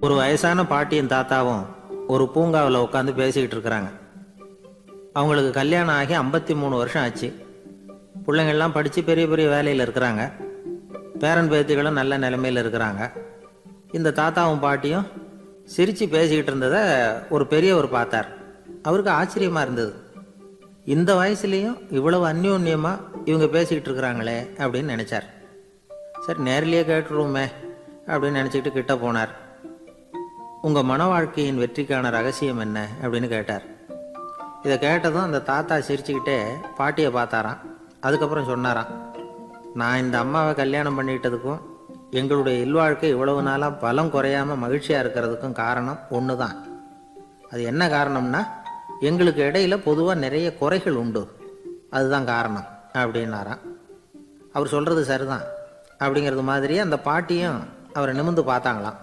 ஒரு வயசான பாட்டியும் தாத்தாவும் ஒரு பூங்காவில் உட்காந்து பேசிக்கிட்டு இருக்கிறாங்க. அவங்களுக்கு கல்யாணம் ஆகி ஐம்பத்தி மூணு வருஷம் ஆச்சு. பிள்ளைங்கள்லாம் படித்து பெரிய பெரிய வேலையில் இருக்கிறாங்க. பேரன் பேத்திகளும் நல்ல நிலைமையில் இருக்கிறாங்க. இந்த தாத்தாவும் பாட்டியும் சிரித்து பேசிக்கிட்டு இருந்ததை ஒரு பெரியவர் பார்த்தார். அவருக்கு ஆச்சரியமாக இருந்தது. இந்த வயசுலேயும் இவ்வளவு அந்யோன்யமாக இவங்க பேசிக்கிட்டு இருக்கிறாங்களே அப்படின்னு நினச்சார். சரி நேரிலேயே கேட்டுருவோமே அப்படின்னு நினச்சிக்கிட்டு கிட்ட போனார். உங்கள் மன வாழ்க்கையின் வெற்றிக்கான ரகசியம் என்ன? அப்படின்னு கேட்டார். இதை கேட்டதும் அந்த தாத்தா சிரிச்சுக்கிட்டே பாட்டியை பார்த்தாராம். அதுக்கப்புறம் சொன்னாராம் நான் இந்த அம்மாவை கல்யாணம் பண்ணிட்டதுக்கும் எங்களுடைய இல்வாழ்க்கை இவ்வளவு நாளாக பலம் குறையாமல் மகிழ்ச்சியாக இருக்கிறதுக்கும் காரணம் ஒன்று தான் அது என்ன காரணம்னா எங்களுக்கு இடையில் பொதுவாக நிறைய குறைகள் உண்டு. அதுதான் காரணம் அப்படின்னாராம். அவர் சொல்கிறது சரிதான். அப்படிங்கிறது மாதிரி அந்த பாட்டியும் அவரை நிமிர்ந்து பார்த்தாங்களாம்.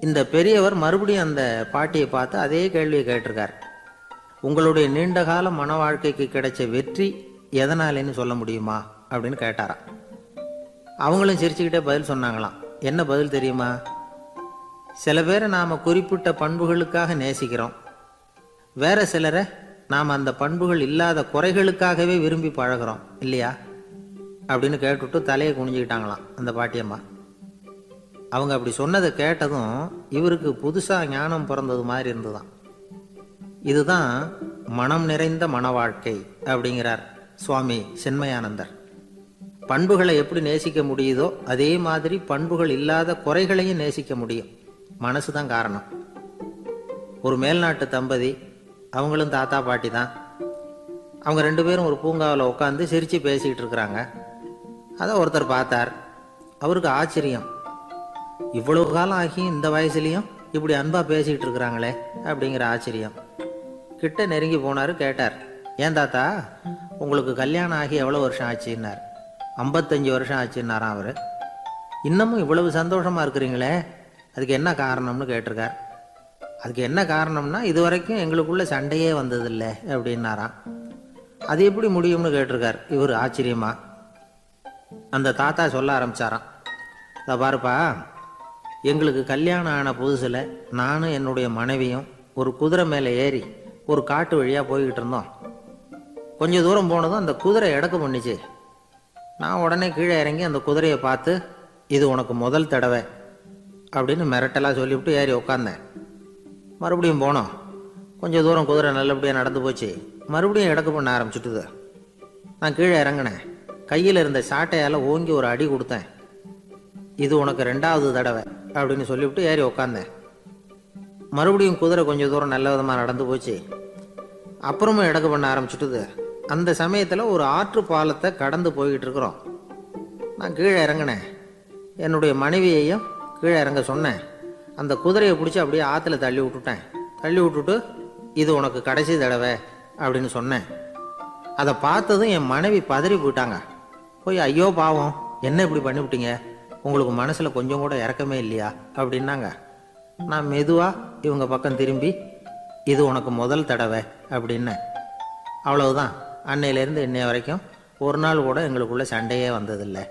இந்த பெரியவர் மறுபடியும் அந்த பாட்டியை பார்த்து அதே கேள்வியை கேட்டிருக்கார். உங்களுடைய நீண்டகால மன வாழ்க்கைக்கு கிடைச்ச வெற்றி எதனாலேன்னு சொல்ல முடியுமா? அப்படின்னு கேட்டாராம். அவங்களும் சிரிச்சுக்கிட்டே பதில் சொன்னாங்களாம். என்ன பதில் தெரியுமா? சில பேரை நாம் குறிப்பிட்ட பண்புகளுக்காக நேசிக்கிறோம். வேற சிலரை நாம் அந்த பண்புகள் இல்லாத குறைகளுக்காகவே விரும்பி பழகிறோம் இல்லையா? அப்படின்னு கேட்டுவிட்டு தலையை குனிஞ்சுக்கிட்டாங்களாம் அந்த பாட்டியம்மா அவங்க அப்படி சொன்னதை கேட்டதும் இவருக்கு புதுசாக ஞானம் பிறந்தது மாதிரி இருந்துதான் இதுதான் மனம் நிறைந்த மன வாழ்க்கை அப்படிங்கிறார் சுவாமி சென்மயானந்தர். பண்புகளை எப்படி நேசிக்க முடியுதோ அதே மாதிரி பண்புகள் இல்லாத குறைகளையும் நேசிக்க முடியும். மனசு தான் காரணம். ஒரு மேல்நாட்டு தம்பதி அவங்களும் தாத்தா பாட்டி தான். அவங்க ரெண்டு பேரும் ஒரு பூங்காவில் உட்காந்து சிரித்து பேசிக்கிட்டு இருக்கிறாங்க. அதை ஒருத்தர் பார்த்தார். அவருக்கு ஆச்சரியம். இவ்வளவு காலம் ஆகி இந்த வயசுலேயும் இப்படி அன்பாக பேசிக்கிட்டு இருக்கிறாங்களே அப்படிங்கிற ஆச்சரியம். கிட்ட நெருங்கி போனார் கேட்டார் ஏன் தாத்தா உங்களுக்கு கல்யாணம் ஆகி எவ்வளோ வருஷம் ஆச்சுன்னார்? ஐம்பத்தஞ்சு வருஷம் ஆச்சுன்னாராம் அவர். இன்னமும் இவ்வளவு சந்தோஷமாக இருக்கிறீங்களே அதுக்கு என்ன காரணம்னு கேட்டிருக்கார். அதுக்கு என்ன காரணம்னா இது வரைக்கும் எங்களுக்குள்ள சண்டையே வந்ததில்லை அப்படின்னாராம். அது எப்படி முடியும்னு கேட்டிருக்கார் இவர் ஆச்சரியமாக அந்த தாத்தா சொல்ல ஆரம்பிச்சாராம். இதை பாருப்பா எங்களுக்கு கல்யாணம் ஆன புதுசில் நானும் என்னுடைய மனைவியும் ஒரு குதிரை மேலே ஏறி ஒரு காட்டு வழியாக போய்கிட்டு இருந்தோம். கொஞ்சம் தூரம் போனதும் அந்த குதிரை இடக்கு பண்ணிச்சு நான் உடனே கீழே இறங்கி அந்த குதிரையை பார்த்து இது உனக்கு முதல் தடவை அப்படின்னு மிரட்டலாக சொல்லிவிட்டு ஏறி உட்காந்தேன் மறுபடியும் போனோம். கொஞ்சம் தூரம் குதிரை நல்லபடியாக நடந்து போச்சு. மறுபடியும் இடக்கு பண்ண ஆரம்பிச்சுட்டுது. நான் கீழே இறங்கினேன். கையில் இருந்த சாட்டையால் ஓங்கி ஒரு அடி கொடுத்தேன். இது உனக்கு ரெண்டாவது தடவை அப்படின்னு சொல்லிவிட்டு ஏறி உக்காந்தேன். மறுபடியும் குதிரை கொஞ்சம் தூரம் நல்ல விதமாக நடந்து போச்சு. அப்புறமும் இடக்கு பண்ண ஆரம்பிச்சுட்டுது. அந்த சமயத்தில் ஒரு ஆற்று பாலத்தை கடந்து போய்கிட்டு இருக்கிறோம். நான் கீழே இறங்கினேன். என்னுடைய மனைவியையும் கீழே இறங்க சொன்னேன். அந்த குதிரையை பிடிச்சி அப்படியே ஆற்றுல தள்ளி விட்டுட்டேன். தள்ளி விட்டுட்டு இது உனக்கு கடைசி தடவை அப்படின்னு சொன்னேன். அதை பார்த்ததும் என் மனைவி பதறி போயிட்டாங்க. போய் ஐயோ பாவம். என்ன இப்படி பண்ணிவிட்டீங்க? உங்களுக்கு மனசில் கொஞ்சம் கூட இறக்கமே இல்லையா? அப்படின்னாங்க. நான் மெதுவாக இவங்க பக்கம் திரும்பி இது உனக்கு முதல் தடவை அப்படின்னேன் அவ்வளவுதான். அன்னையிலேருந்து இன்னைய வரைக்கும் ஒரு நாள் கூட எங்களுக்குள்ள சண்டையே வந்ததில்லை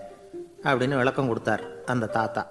அப்படின்னு விளக்கம் கொடுத்தார் அந்த தாத்தா.